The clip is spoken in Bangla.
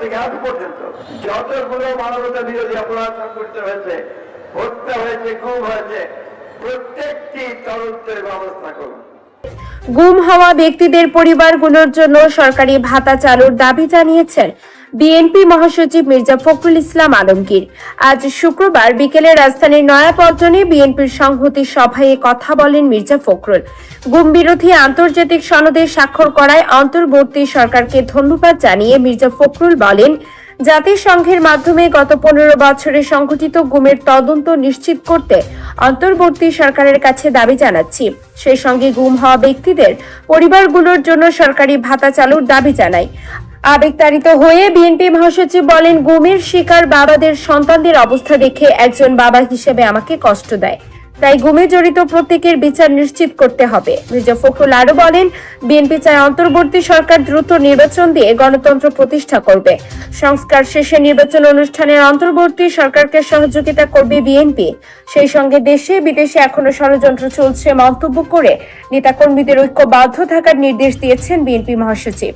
থেকে পর্যন্ত। যতগুলো মানবতা বিরোধী অপরাধ সংঘটিত হয়েছে, হত্যা হয়েছে খুব হয়েছে, প্রত্যেকটি তদন্তের ব্যবস্থা করুন। গুম হওয়া ব্যক্তিদের পরিবারগুলোর জন্য সরকারি ভাতা চালুর দাবি জানিয়েছেন বিএনপি মহাসচিব মির্জা ফখরুল ইসলাম আলমগীর। আজ শুক্রবার বিকেলে রাজধানীর নয়াপল্টনে বিএনপির সংহতি সভায় কথা বলেন মির্জা ফখরুল। গুম বিরোধী আন্তর্জাতিক সনদে স্বাক্ষর করায় অন্তর্বর্তী সরকারকে ধন্যবাদ জানিয়ে মির্জা ফখরুল বলেন, জাতিসংঘের মাধ্যমে গত পনেরো বছরে সংঘটিত গুমের তদন্ত নিশ্চিত করতে অন্তর্বর্তী সরকারের কাছে দাবি জানাচ্ছি। সেই সঙ্গে গুম হওয়া ব্যক্তিদের পরিবারগুলোর জন্য সরকারি ভাতা চালুর দাবি জানাই। আবেগতাড়িত হয়ে বিএনপি মহাসচিব বলেন, গুমের শিকার বাবাদের সন্তানদের অবস্থা দেখে একজন বাবা হিসেবে আমাকে কষ্ট দেয়। তাই গুমে জড়িত প্রত্যেকের বিচার নিশ্চিত করতে হবে। মির্জা ফখরুল আরও বলেন, বিএনপি চায় অন্তর্বর্তী সরকার দ্রুত নির্বাচন দিয়ে গণতন্ত্র প্রতিষ্ঠা করবে। সংস্কার শেষে নির্বাচন অনুষ্ঠানের অন্তর্বর্তী সরকারকে সহযোগিতা করবে বিএনপি। সেই সঙ্গে দেশে বিদেশে এখনও ষড়যন্ত্র চলছে মন্তব্য করে নেতাকর্মীদের ঐক্যবদ্ধ থাকার নির্দেশ দিয়েছেন বিএনপি মহাসচিব।